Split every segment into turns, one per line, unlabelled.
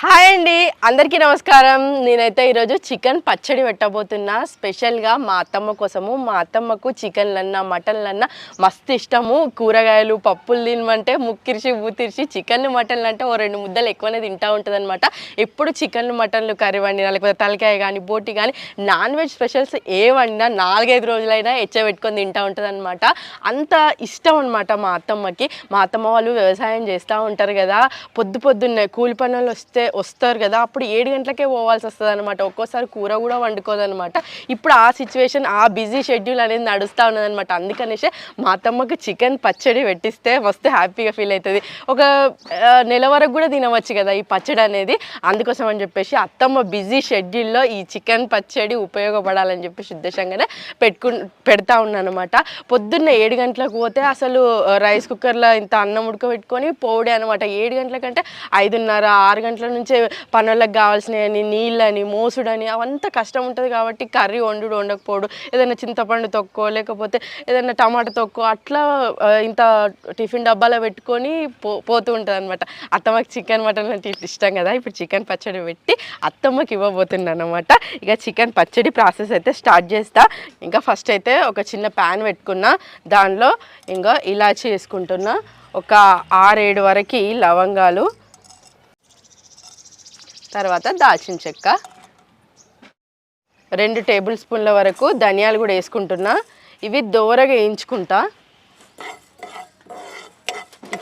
Hi అండి. అందరికీ నమస్కారం. నేనైతే ఈరోజు చికెన్ పచ్చడి పెట్టబోతున్నా. స్పెషల్గా మా అత్తమ్మ కోసము. మా అత్తమ్మకు చికెన్లన్నా మటన్లన్నా మస్తు ఇష్టము. కూరగాయలు పప్పులు తినమంటే ముక్కిరిచి ఊతిరిచి చికెన్ మటన్లు అంటే ఓ రెండు ముద్దలు ఎక్కువనే తింటూ ఉంటుంది అనమాట ఎప్పుడు చికెన్లు మటన్లు కర్రీ వండినా లేకపోతే తలకాయ కానీ బోటి కానీ నాన్ వెజ్ స్పెషల్స్ ఏ వండినా నాలుగైదు రోజులైనా ఎచ్చబెట్టుకొని తింటా ఉంటుంది అనమాట అంత ఇష్టం అనమాట మా అత్తమ్మకి. మా అత్తమ్మ వాళ్ళు వ్యవసాయం చేస్తూ ఉంటారు కదా. పొద్దు పొద్దున్నే కూలి పనులు వస్తే వస్తారు కదా అప్పుడు ఏడు గంటలకే పోవాల్సి వస్తుంది అనమాట ఒక్కోసారి కూర కూడా వండుకోదనమాట ఇప్పుడు ఆ సిచ్యువేషన్ ఆ బిజీ షెడ్యూల్ అనేది నడుస్తూ ఉన్నదనమాట అందుకనేసే మా అత్తమ్మకి చికెన్ పచ్చడి పెట్టిస్తే మస్తు హ్యాపీగా ఫీల్ అవుతుంది ఒక నెల వరకు కూడా తినవచ్చు కదా ఈ పచ్చడి అనేది. అందుకోసం అని చెప్పేసి అత్తమ్మ బిజీ షెడ్యూల్లో ఈ చికెన్ పచ్చడి ఉపయోగపడాలని చెప్పేసి ఉద్దేశంగానే పెట్టుకు పెడతా ఉన్నానమాట పొద్దున్న ఏడు గంటలకు పోతే అసలు రైస్ కుక్కర్లో ఇంత అన్నం ఉడకబెట్టుకొని పోడే అనమాట ఏడు గంటల కంటే ఐదున్నర ఆరు గంటల నుంచే పనులకు కావాల్సినవి నీళ్ళని మోసుడని అవంతా కష్టం ఉంటుంది కాబట్టి కర్రీ వండుడు వండకపోడు. ఏదైనా చింతపండు తొక్కో లేకపోతే ఏదైనా టమాటా తొక్కో అట్లా ఇంత టిఫిన్ డబ్బాలో పెట్టుకొని పో పోతూ ఉంటుంది అనమాట అత్తమ్మకి చికెన్ మటన్ అంటే ఇష్టం కదా ఇప్పుడు చికెన్ పచ్చడి పెట్టి అత్తమ్మకి ఇవ్వబోతున్నాను అనమాట ఇక చికెన్ పచ్చడి ప్రాసెస్ అయితే స్టార్ట్ చేస్తా. ఇంకా ఫస్ట్ అయితే ఒక చిన్న ప్యాన్ పెట్టుకున్నా. దానిలో ఇంకా ఇలాచి వేసుకుంటున్నా. ఒక ఆరేడు వరకు లవంగాలు తర్వాత దాల్చిన చెక్క. రెండు టేబుల్ స్పూన్ల వరకు ధనియాలు కూడా వేసుకుంటున్నా. ఇవి దోరగా వేయించుకుంటా.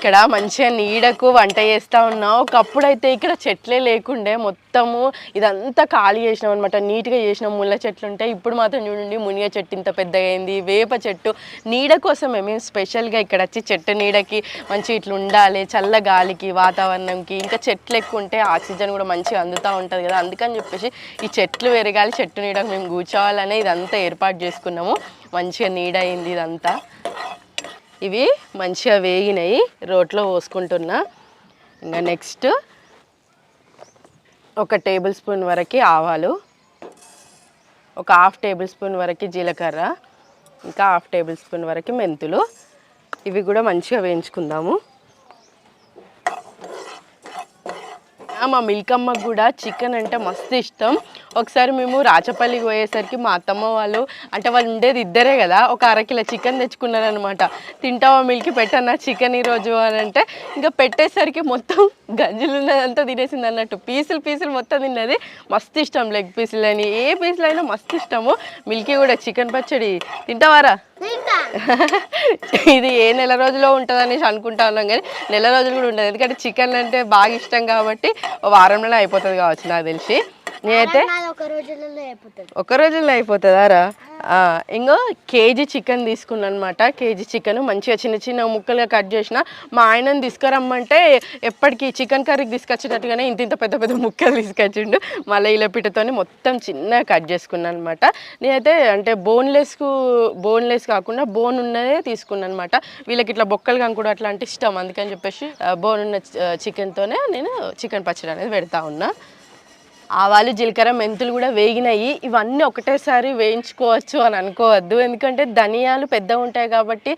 ఇక్కడ మంచిగా నీడకు వంట చేస్తూ ఉన్నాం. ఒకప్పుడు అయితే ఇక్కడ చెట్లే లేకుండే మొత్తము ఇదంతా ఖాళీ చేసినాం అనమాట నీట్గా చేసిన. ముళ్ళ చెట్లు ఉంటాయి ఇప్పుడు మాత్రం చూడండి మునిగ చెట్టు ఇంత పెద్దగా అయింది. వేప చెట్టు. నీడ కోసమే మేము స్పెషల్గా ఇక్కడ వచ్చి చెట్టు నీడకి మంచి ఇట్లా ఉండాలి. చల్ల గాలికి వాతావరణంకి. ఇంకా చెట్లు ఎక్కువ ఉంటే ఆక్సిజన్ కూడా మంచిగా అందుతూ ఉంటుంది కదా. అందుకని చెప్పేసి ఈ చెట్లు పెరగాలి చెట్టు నీడకు మేము కూర్చోవాలనే ఇదంతా ఏర్పాటు చేసుకున్నాము. మంచిగా నీడ అయింది ఇదంతా. ఇవి మంచిగా వేగినాయి. రోట్లో పోసుకుంటున్నా. ఇంకా నెక్స్ట్ ఒక టేబుల్ స్పూన్ వరకు ఆవాలు. ఒక హాఫ్ టేబుల్ స్పూన్ వరకు జీలకర్ర. ఇంకా హాఫ్ టేబుల్ స్పూన్ వరకు మెంతులు. ఇవి కూడా మంచిగా వేయించుకుందాము. మా మిల్కమ్మకు కూడా చికెన్ అంటే మస్తు ఇష్టం. ఒకసారి మేము రాచపల్లికి పోయేసరికి మా అత్తమ్మ వాళ్ళు అంటే వాళ్ళు ఉండేది ఇద్దరే కదా ఒక అరకిలో చికెన్ తెచ్చుకున్నారనమాట తింటావా మిల్కి పెట్టన్నా చికెన్ ఈరోజు అని అంటే ఇంకా పెట్టేసరికి మొత్తం గంజులు ఉన్నదంతా తినేసింది అన్నట్టు. పీసులు పీసులు మొత్తం తిన్నది. మస్తు ఇష్టం లెగ్ పీసులు అని. ఏ పీసులు అయినా మస్తు ఇష్టము. మిల్కీ కూడా చికెన్ పచ్చడి. తింటావారా? ఇది ఏ నెల రోజులో ఉంటుంది అనేసి అనుకుంటా ఉన్నాం కానీ నెల రోజులు కూడా ఉంటుంది ఎందుకంటే చికెన్ అంటే బాగా ఇష్టం కాబట్టి వారంలోనే అయిపోతుంది కావచ్చు నాకు తెలిసి. నేనైతే
ఒక రోజులలో అయిపోతుంది.
ఒక రోజుల్లో అయిపోతుందారా ఇంకో కేజీ చికెన్ తీసుకున్నాను అనమాట కేజీ చికెన్ మంచిగా చిన్న చిన్న ముక్కలుగా కట్ చేసిన. మా ఆయనని తీసుకురమ్మంటే ఎప్పటికీ చికెన్ కర్రీకి తీసుకొచ్చేటట్టుగానే ఇంత ఇంత పెద్ద పెద్ద ముక్కలు తీసుకొచ్చిండు. మళ్ళీ ఇలా పిట్టతోని మొత్తం చిన్నగా కట్ చేసుకున్నాను అనమాట నేనైతే అంటే బోన్లెస్కు బోన్లెస్ కాకుండా బోన్ ఉన్నదే తీసుకున్నాను అనమాట వీళ్ళకి ఇట్లా బొక్కలు కానీ కూడా అట్లా అంటే ఇష్టం. అందుకని చెప్పేసి బోన్ ఉన్న చికెన్తోనే నేను చికెన్ పచ్చడి అనేది పెడతా ఉన్నా. ఆవాలు జీలకర్ర మెంతులు కూడా వేగినాయి. ఇవన్నీ ఒకటేసారి వేయించుకోవచ్చు అని అనుకోవద్దు. ఎందుకంటే ధనియాలు పెద్దగా ఉంటాయి కాబట్టి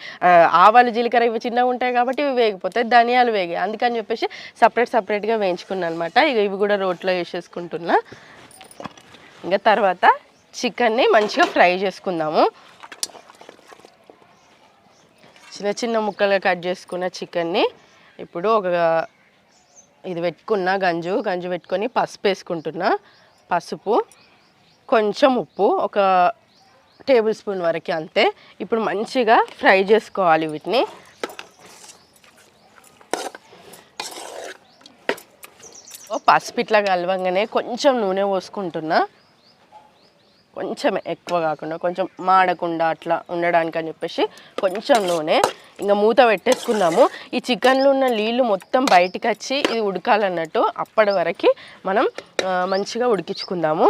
ఆవాలు జీలకర్ర ఇవి చిన్నగా ఉంటాయి కాబట్టి ఇవి వేగిపోతాయి. ధనియాలు వేగాయి. అందుకని చెప్పేసి సపరేట్ సపరేట్గా వేయించుకున్నాను అనమాట ఇక ఇవి కూడా రోట్లో వేసేసుకుంటున్నా. ఇంకా తర్వాత చికెన్ని మంచిగా ఫ్రై చేసుకుందాము. చిన్న చిన్న ముక్కలుగా కట్ చేసుకున్న చికెన్ని ఇప్పుడు ఒక ఇది పెట్టుకున్న గంజు గంజు పెట్టుకొని పసుపు వేసుకుంటున్నా. పసుపు కొంచెం ఉప్పు ఒక టేబుల్ స్పూన్ వరకు అంతే. ఇప్పుడు మంచిగా ఫ్రై చేసుకోవాలి వీటిని. పసుపు ఇట్లా కలవంగానే కొంచెం నూనె పోసుకుంటున్నా. కొంచెం ఎక్కువ కాకుండా కొంచెం మాడకుండా అట్లా ఉండడానికి అని చెప్పేసి కొంచెం నూనె ఇంకా మూత పెట్టేసుకుందాము. ఈ చికెన్లో ఉన్న నీళ్ళు మొత్తం బయటికి వచ్చి ఇది ఉడకాలన్నట్టు అప్పటి వరకు మనం మంచిగా ఉడికించుకుందాము.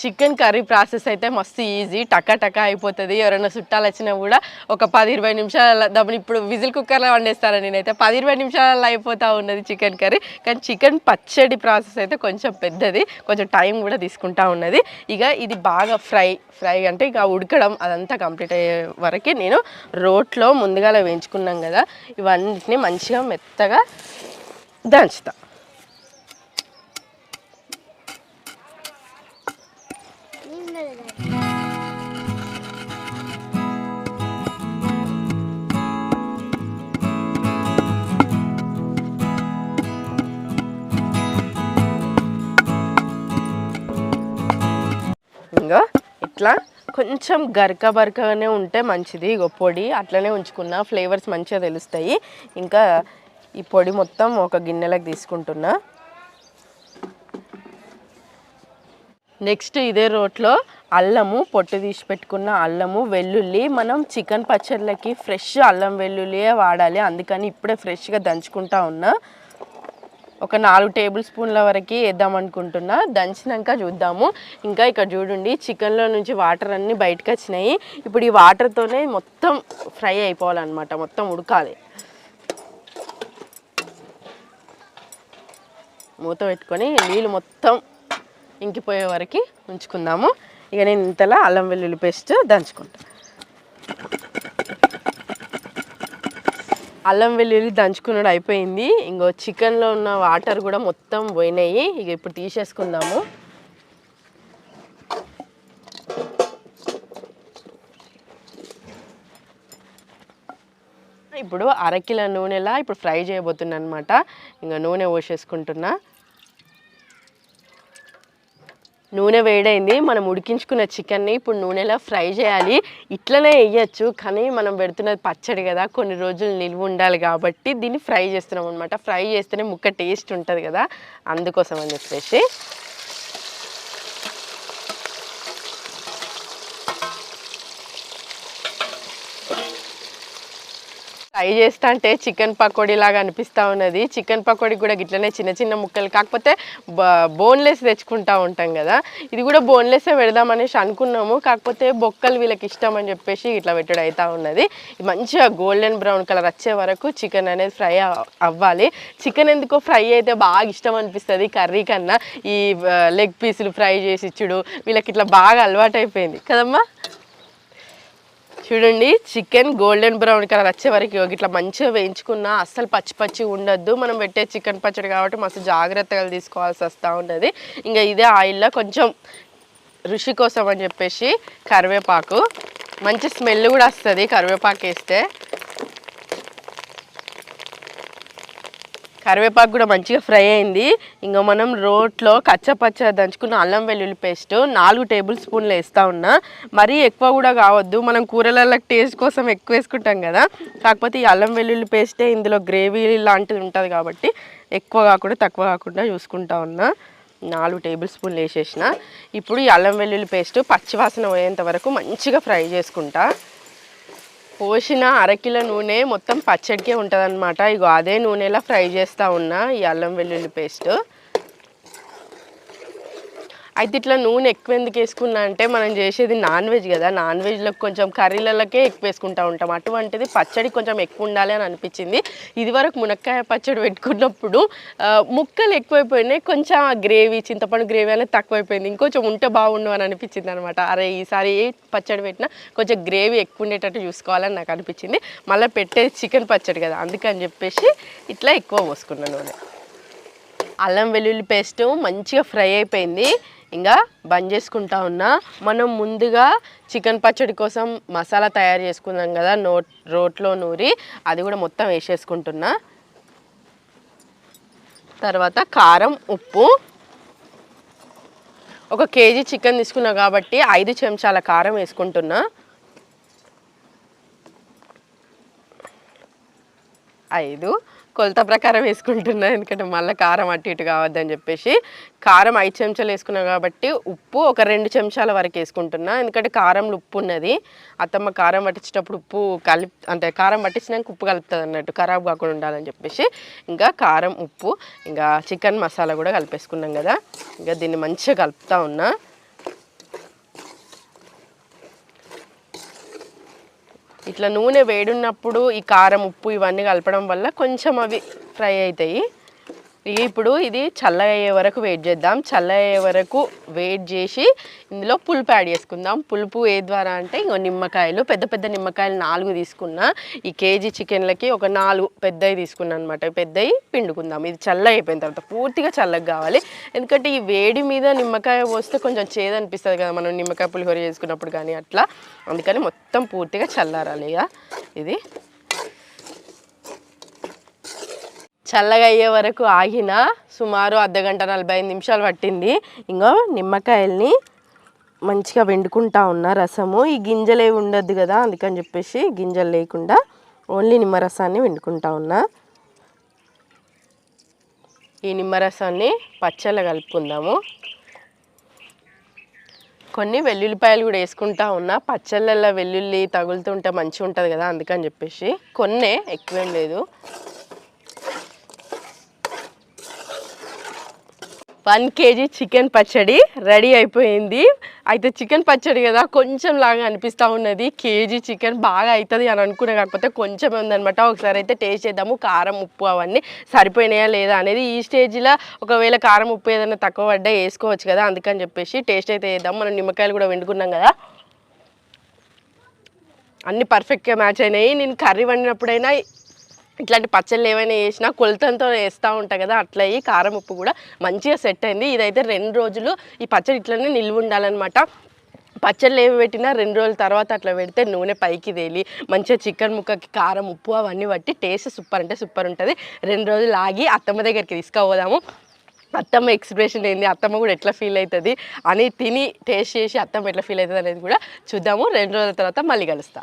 చికెన్ కర్రీ ప్రాసెస్ అయితే మస్తు ఈజీ. టకా టకా అయిపోతుంది. ఎవరైనా చుట్టాలు వచ్చినా కూడా ఒక పది ఇరవై నిమిషాల దమ్మని ఇప్పుడు విజిల్ కుక్కర్లో వండేస్తాను నేనైతే? పది ఇరవై నిమిషాలలో అయిపోతూ ఉన్నది చికెన్ కర్రీ. కానీ చికెన్ పచ్చడి ప్రాసెస్ అయితే కొంచెం పెద్దది. కొంచెం టైం కూడా తీసుకుంటా ఉన్నది. ఇక ఇది బాగా ఫ్రై ఫ్రై అంటే ఇక ఉడకడం అదంతా కంప్లీట్ అయ్యే వరకు నేను రోట్లో ముందుగా వేయించుకున్నాం కదా. ఇవన్నిటిని మంచిగా మెత్తగా దంచుతాను ఇట్లా కొంచెం గరక బరకగానే ఉంటే మంచిది. ఇగో పొడి అట్లనే ఉంచుకున్నా ఫ్లేవర్స్ మంచిగా తెలుస్తాయి. ఇంకా ఈ పొడి మొత్తం ఒక గిన్నెలకు తీసుకుంటున్నా. నెక్స్ట్ ఇదే రోట్లో అల్లము పొట్టు తీసి పెట్టుకున్న అల్లము వెల్లుల్లి. మనం చికెన్ పచ్చళ్ళకి ఫ్రెష్ అల్లం వెల్లుల్లియే వాడాలి. అందుకని ఇప్పుడే ఫ్రెష్గా దంచుకుంటా ఉన్నా. ఒక నాలుగు టేబుల్ స్పూన్ల వరకు వేద్దాం అనుకుంటున్నా. దంచినాక చూద్దాము. ఇంకా ఇక్కడ చూడండి చికెన్లో నుంచి వాటర్ అన్నీ బయటకు వచ్చినాయి. ఇప్పుడు ఈ వాటర్తోనే మొత్తం ఫ్రై అయిపోవాలన్నమాట మొత్తం ఉడకాలి. మూత పెట్టుకొని నీళ్ళు మొత్తం ఇంకిపోయే వరకు ఉంచుకుందాము. ఇక నేను ఇంతలా అల్లం వెల్లుల్లి పేస్ట్ దంచుకుంటాను అల్లం వెల్లుల్లి దంచుకున్నాడు అయిపోయింది. ఇంకో చికెన్లో ఉన్న వాటర్ కూడా మొత్తం పోయినాయి. ఇక ఇప్పుడు తీసేసుకుందాము. ఇప్పుడు అరకిల నూనెలా ఇప్పుడు ఫ్రై చేయబోతున్నా అనమాట ఇంకా నూనె పోసేసుకుంటున్నా. నూనె వేడైంది మనం ఉడికించుకున్న చికెన్ని ఇప్పుడు నూనెలో ఫ్రై చేయాలి. ఇట్లనే వేయచ్చు కానీ మనం పెడుతున్నది పచ్చడి కదా కొన్ని రోజులు నిల్వ ఉండాలి కాబట్టి దీన్ని ఫ్రై చేస్తున్నాం అనమాట ఫ్రై చేస్తేనే ముక్క టేస్ట్ ఉంటుంది కదా అందుకోసం అని చెప్పేసి. ఫ్రై చేస్తా అంటే చికెన్ పకోడీ లాగా అనిపిస్తూ ఉన్నది. చికెన్ పకోడీ కూడా గిట్లనే చిన్న చిన్న ముక్కలు కాకపోతే బోన్లెస్ తెచ్చుకుంటా ఉంటాం కదా. ఇది కూడా బోన్లెస్సే పెడదామనేసి అనుకున్నాము. కాకపోతే బొక్కలు వీళ్ళకి ఇష్టం అని చెప్పేసి ఇట్లా పెట్టడం అవుతా ఉన్నది. మంచిగా గోల్డెన్ బ్రౌన్ కలర్ వచ్చే వరకు చికెన్ అనేది ఫ్రై అవ్వాలి. చికెన్ ఎందుకో ఫ్రై అయితే బాగా ఇష్టం అనిపిస్తుంది కర్రీ కన్నా. ఈ లెగ్ పీసులు ఫ్రై చేసి ఇచ్చుడు. వీళ్ళకి ఇట్లా బాగా అలవాటు అయిపోయింది కదమ్మా? చూడండి చికెన్ గోల్డెన్ బ్రౌన్ కలర్ వచ్చే వరకు ఇట్లా మంచిగా వేయించుకున్నా అస్సలు పచ్చి పచ్చి ఉండొద్దు. మనం పెట్టే చికెన్ పచ్చడి కాబట్టి మస్తు జాగ్రత్తగా తీసుకోవాల్సి వస్తూ ఉంటుంది. ఇంకా ఇదే ఆయిల్లో కొంచెం రుచి కోసం అని చెప్పేసి కరివేపాకు. మంచి స్మెల్ కూడా వస్తుంది కరివేపాకు వేస్తే. కరివేపాకు కూడా మంచిగా ఫ్రై అయింది. ఇంకా మనం రోట్లో కచ్చపచ్చ దంచుకున్న అల్లం వెల్లుల్లి పేస్ట్ నాలుగు టేబుల్ స్పూన్లు వేస్తూ ఉన్నా. మరీ ఎక్కువ కూడా కావద్దు. మనం కూరలలో టేస్ట్ కోసం ఎక్కువ వేసుకుంటాం కదా. కాకపోతే ఈ అల్లం వెల్లుల్లి పేస్టే ఇందులో గ్రేవీ లాంటిది ఉంటుంది కాబట్టి ఎక్కువ కాకుండా తక్కువ కాకుండా చూసుకుంటా ఉన్నా. నాలుగు టేబుల్ స్పూన్లు వేసేసిన. ఇప్పుడు ఈ అల్లం వెల్లుల్లి పేస్ట్ పచ్చివాసన పోయేంత వరకు మంచిగా ఫ్రై చేసుకుంటా. పోసిన అరకిలో నూనె మొత్తం పచ్చడికే ఉంటుంది అనమాట ఇగో అదే నూనెలా ఫ్రై చేస్తూ ఉన్నా ఈ అల్లం వెల్లుల్లి పేస్ట్. అయితే ఇట్లా నూనె ఎక్కువ ఎందుకు వేసుకున్నా అంటే మనం చేసేది నాన్ వెజ్ కదా. నాన్ వెజ్లో కొంచెం కర్రీలకే ఎక్కువ వేసుకుంటా ఉంటాం. అటువంటిది పచ్చడి కొంచెం ఎక్కువ ఉండాలి అని అనిపించింది. ఇదివరకు మునక్కాయ పచ్చడి పెట్టుకున్నప్పుడు ముక్కలు ఎక్కువైపోయినాయి. కొంచెం గ్రేవీ చింతపండు గ్రేవీ అనేది తక్కువైపోయింది. ఇంకొంచెం ఉంటే బాగుండు అని అనిపించింది అనమాట అరే ఈసారి ఏ పచ్చడి పెట్టినా కొంచెం గ్రేవీ ఎక్కువ ఉండేటట్టు చూసుకోవాలని నాకు అనిపించింది. మళ్ళీ పెట్టేది చికెన్ పచ్చడి కదా. అందుకని చెప్పేసి ఇట్లా ఎక్కువ పోసుకున్నాను నూనె. అల్లం వెల్లుల్లి పేస్ట్ మంచిగా ఫ్రై అయిపోయింది. ఇంకా బంద్ చేసుకుంటా ఉన్నా. మనం ముందుగా చికెన్ పచ్చడి కోసం మసాలా తయారు చేసుకున్నాం కదా నో రోట్లో నూరి అది కూడా మొత్తం వేసేసుకుంటున్నా. తర్వాత కారం ఉప్పు. ఒక కేజీ చికెన్ తీసుకున్నా కాబట్టి ఐదు చెంచాల కారం వేసుకుంటున్నా. ఐదు. కొలత ప్రకారం వేసుకుంటున్నా ఎందుకంటే మళ్ళీ కారం అటు ఇటు కావద్దని చెప్పేసి. కారం ఐదు చెంచాలు వేసుకున్నా కాబట్టి ఉప్పు ఒక రెండు చెంచాల వరకు వేసుకుంటున్నా. ఎందుకంటే కారంలో ఉప్పు ఉన్నది. అత్తమ్మ కారం పట్టించేటప్పుడు ఉప్పు కలిపి అంటే కారం పట్టించినాక ఉప్పు కలుపుతుంది అన్నట్టు ఖరాబ్ కాకుండా ఉండాలని చెప్పేసి. ఇంకా కారం ఉప్పు ఇంకా చికెన్ మసాలా కూడా కలిపేసుకున్నాం కదా. ఇంకా దీన్ని మంచిగా కలుపుతా ఉన్నా. ఇట్లా నూనె వేడున్నప్పుడు ఈ కారం ఉప్పు ఇవన్నీ కలపడం వల్ల కొంచెం అవి ఫ్రై అవుతాయి. ఇక ఇప్పుడు ఇది చల్ల అయ్యే వరకు వెయిట్ చేద్దాం. చల్ల అయ్యే వరకు వెయిట్ చేసి ఇందులో పులుపు యాడ్ చేసుకుందాం. పులుపు ఏ ద్వారా అంటే ఇంకో నిమ్మకాయలు పెద్ద పెద్ద నిమ్మకాయలు నాలుగు తీసుకున్నా. ఈ కేజీ చికెన్లకి ఒక నాలుగు పెద్దవి తీసుకున్నాను అనమాట పెద్దవి పిండుకుందాం. ఇది చల్లగా అయిపోయిన తర్వాత పూర్తిగా చల్లగా కావాలి. ఎందుకంటే ఈ వేడి మీద నిమ్మకాయ పోస్తే కొంచెం చేదు అనిపిస్తుంది కదా మనం నిమ్మకాయ పులిహోర చేసుకున్నప్పుడు కానీ అట్లా. అందుకని మొత్తం పూర్తిగా చల్లారాలి ఇక. ఇది. చల్లగా అయ్యే వరకు ఆగిన సుమారు అర్ధగంట నలభై ఐదు నిమిషాలు పట్టింది. ఇంకో నిమ్మకాయల్ని మంచిగా వెండుకుంటా ఉన్నా రసము. ఈ గింజలు ఏవి ఉండద్దు కదా అందుకని చెప్పేసి గింజలు లేకుండా ఓన్లీ నిమ్మరసాన్ని వెండుకుంటా ఉన్నా. ఈ నిమ్మరసాన్ని పచ్చళ్ళ కలుపుకుందాము. కొన్ని వెల్లుల్లిపాయలు కూడా వేసుకుంటా ఉన్నా. పచ్చళ్ళల్లో వెల్లుల్లి తగులుతుంటే మంచిగా ఉంటుంది కదా అందుకని చెప్పేసి. కొన్నే ఎక్కువేం లేదు. వన్ కేజీ చికెన్ పచ్చడి రెడీ అయిపోయింది. అయితే చికెన్ పచ్చడి కదా కొంచెం లాగా అనిపిస్తూ ఉన్నది. కేజీ చికెన్ బాగా అవుతుంది అని అనుకునే కాకపోతే కొంచెం ఉందనమాట ఒకసారి అయితే టేస్ట్ చేద్దాము కారం ఉప్పు అవన్నీ సరిపోయినాయా లేదా అనేది ఈ స్టేజ్లో ఒకవేళ కారం ఉప్పు ఏదైనా తక్కువ పడ్డా వేసుకోవచ్చు కదా అందుకని చెప్పేసి టేస్ట్ అయితే చేద్దాం. మనం నిమ్మకాయలు కూడా వండుకున్నాం కదా. అన్నీ పర్ఫెక్ట్గా మ్యాచ్ అయినాయి. నేను కర్రీ వండినప్పుడైనా ఇట్లాంటి పచ్చళ్ళు ఏమైనా వేసినా కొలతంతో వేస్తూ ఉంటాయి కదా అట్లా కారం ఉప్పు కూడా మంచిగా సెట్ అయింది. ఇదైతే రెండు రోజులు ఈ పచ్చడి ఇట్లనే నిల్వ ఉండాలన్నమాట. పచ్చళ్ళు ఏమి పెట్టినా రెండు రోజుల తర్వాత అట్లా పెడితే నూనె పైకి తేలి మంచిగా చికెన్ ముక్కకి కారం ఉప్పు అవన్నీ బట్టి టేస్ట్ సూపర్ అంటే సూపర్ ఉంటుంది. రెండు రోజులు ఆగి అత్తమ్మ దగ్గరికి తీసుకుపోదాము. అత్తమ్మ ఎక్స్ప్రెషన్ ఏంది? అత్తమ్మ కూడా ఎట్లా ఫీల్ అవుతుంది అని తిని టేస్ట్ చేసి అత్తమ్మ ఎట్లా ఫీల్ అవుతుంది అనేది కూడా చూద్దాము. రెండు రోజుల తర్వాత మళ్ళీ కలుస్తా.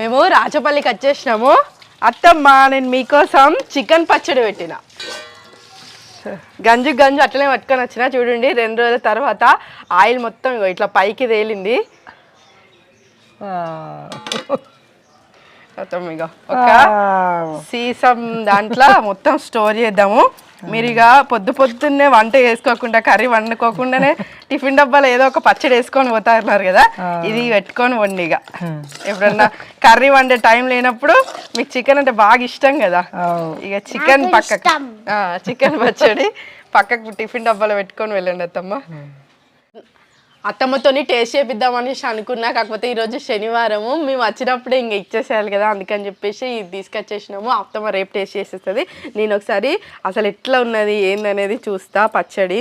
మేము రాచపల్లికి వచ్చేసినాము. అత్తమ్మ నేను మీకోసం చికెన్ పచ్చడి పెట్టిన. గంజు గంజు అట్లనే పట్టుకొని వచ్చిన చూడండి రెండు రోజుల తర్వాత ఆయిల్ మొత్తం ఇట్లా పైకి తేలింది. మొత్తం ఇక ఒక సీసం దాంట్లో మొత్తం స్టోర్ చేద్దాము. మీరు ఇక పొద్దు పొద్దున్నే వంట చేసుకోకుండా కర్రీ వండుకోకుండానే టిఫిన్ డబ్బాలో ఏదో ఒక పచ్చడి వేసుకొని పోతారు కదా ఇది పెట్టుకొని వండి ఇక ఎప్పుడన్నా కర్రీ వండే టైం లేనప్పుడు మీకు చికెన్ అంటే బాగా ఇష్టం కదా. ఇక చికెన్ పక్కకు చికెన్ పచ్చడి పక్కకు టిఫిన్ డబ్బాలో పెట్టుకొని వెళ్ళండి అత్తమ్మ. అత్తమ్మతోని టేస్ట్ చేపిద్దామనేసి అనుకున్నా. కాకపోతే ఈరోజు శనివారము. మేము వచ్చినప్పుడే ఇంక ఇచ్చేసేయాలి కదా అందుకని చెప్పేసి ఇది తీసుకొచ్చేసినాము. అత్తమ్మ రేపు టేస్ట్ చేసేస్తుంది. నేను ఒకసారి అసలు ఎట్లా ఉన్నది ఏందనేది చూస్తా పచ్చడి.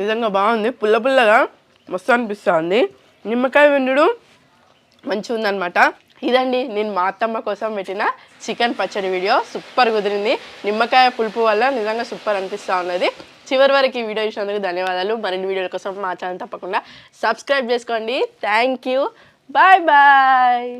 నిజంగా బాగుంది. పుల్ల పుల్లగా మస్తు అనిపిస్తుంది. నిమ్మకాయ వెండు మంచిగా ఉందన్నమాట ఇదండి నేను మా అత్తమ్మ కోసం పెట్టిన చికెన్ పచ్చడి వీడియో. సూపర్ కుదిరింది. నిమ్మకాయ పులుపు వల్ల నిజంగా సూపర్ అనిపిస్తూ ఉన్నది. చివరి వరకు ఈ వీడియో ఇచ్చినందుకు ధన్యవాదాలు. మరిన్ని వీడియోల కోసం మా ఛానల్ తప్పకుండా సబ్స్క్రైబ్ చేసుకోండి. Thank you. Bye bye.